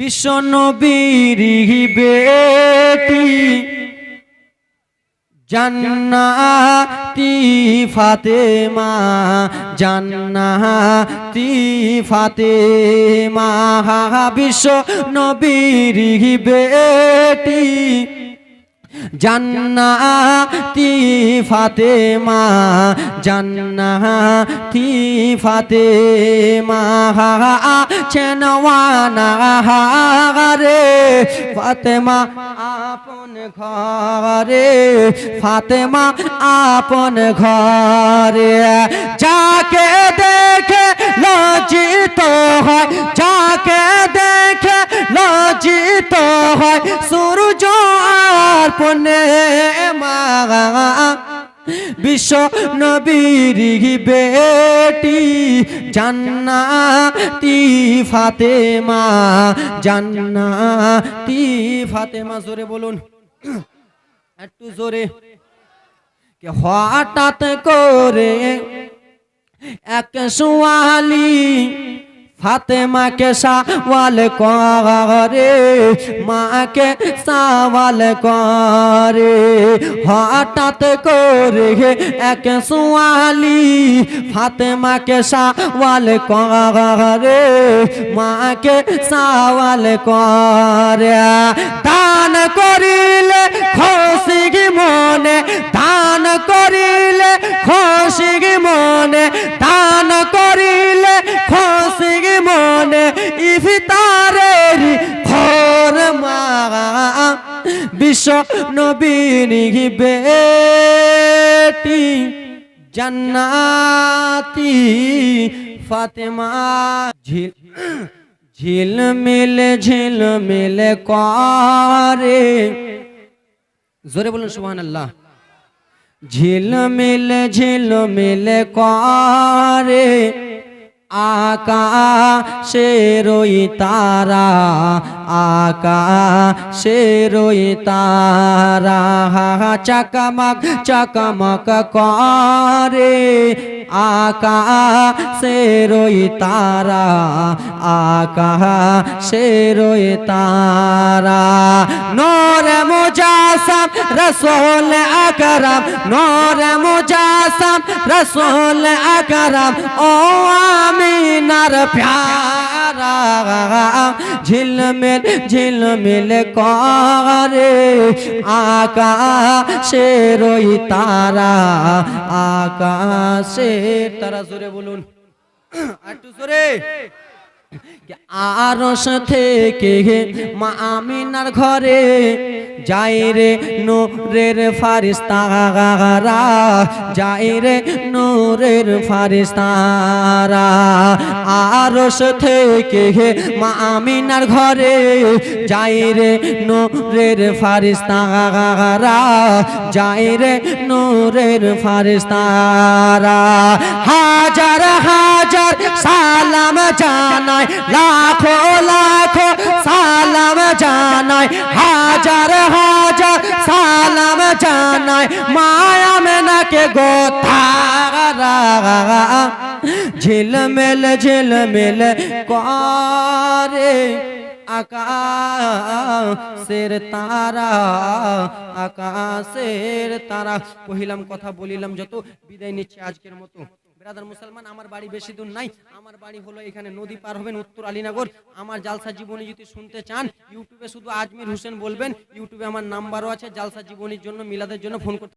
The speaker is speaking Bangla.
বিশ্ব নবীর বেটি জান্নাতি ফাতেমা জান্নাতি ফাতেমা বিশ্ব নবীর বেটি জান্নাতি ফাতেমা জান্নাতি ফাতেমা চেনওয়ানা রে। ফাতেমা আপন ঘরে, ফাতেমা আপন ঘরে। যাকে দেখে লজ্জিত হয়, যাকে দেখে লজ্জিত হয়, সূর্য পনে মা বিশ্ব নবীর বেটি, জান্নাতি ফাতেমা জান্নাতি ফাতেমা। জোরে বলুন। একটু জোরে। হঠাৎ করে এক সোয়ালি ফাতেমাকে সাওয়াল করে, মাকে সাওয়াল করে। হঠাৎ করে এক সোয়ালি ফাতেমাকে সাওয়াল করে, মাকে সাওয়াল করে। দান করিলে খুশি মনে, দান করিলে খুশি বিশ্ব নবীনী বেটি, জান্নাতি ফাতেমা। ঝিল ঝিলমিল ঝিলমিল করে। জোরে বলুন সুহান সুবহানাল্লাহ ঝিলমিল ঝিলমিল করে। আকাশের ওই তারা, আকাশের ওই তারা। চকমক চকমক করে। আকাশের ওই তারা, আকাশের ওই তারা। নর মুজাসম, রসোল আকরম, নর মুজাসম, রসোল আকরম। ও আমিনার প্যারা ঝিলমিল ঝিলমিল করে আকাশের ওই তারা আকাশের তারা জোরে বলুন একটু জোরে আরস থেকে মা আমিনার ঘরে যাই রে নূরের ফারিস্তারা, যাই রে নূরের ফারিস্তারা। আরস থেকে মা আমিনার ঘরে যাই রে নূরের ফারিস্তারা, যাই রে নূরের ফারিস্তারা। হাজার হাজার সালাম জানাই লাখো লাখো সালাম জানাই হাজার হাজার সালাম জানাই মায়া মেনাকে গোথারা ঝিলমিল ঝিলমিল করে আকাশের তারা আকাশের তারা কহিলাম কথা বলিলাম যত বিদায় নিচ্ছে আজকের মতো ব্রাদার মুসলমান, আমার বাড়ি বেশি দূর নাই। আমার বাড়ি হলো এখানে নদী পার হবেন উত্তর আলীনগর। আমার জালসা জীবনী যদি শুনতে চান, ইউটিউবে শুধু আজমির হোসেন বলবেন, ইউটিউবে আমার নাম্বারও আছে, জালসা জীবনীর জন্য, মিলাদের জন্য ফোন করতে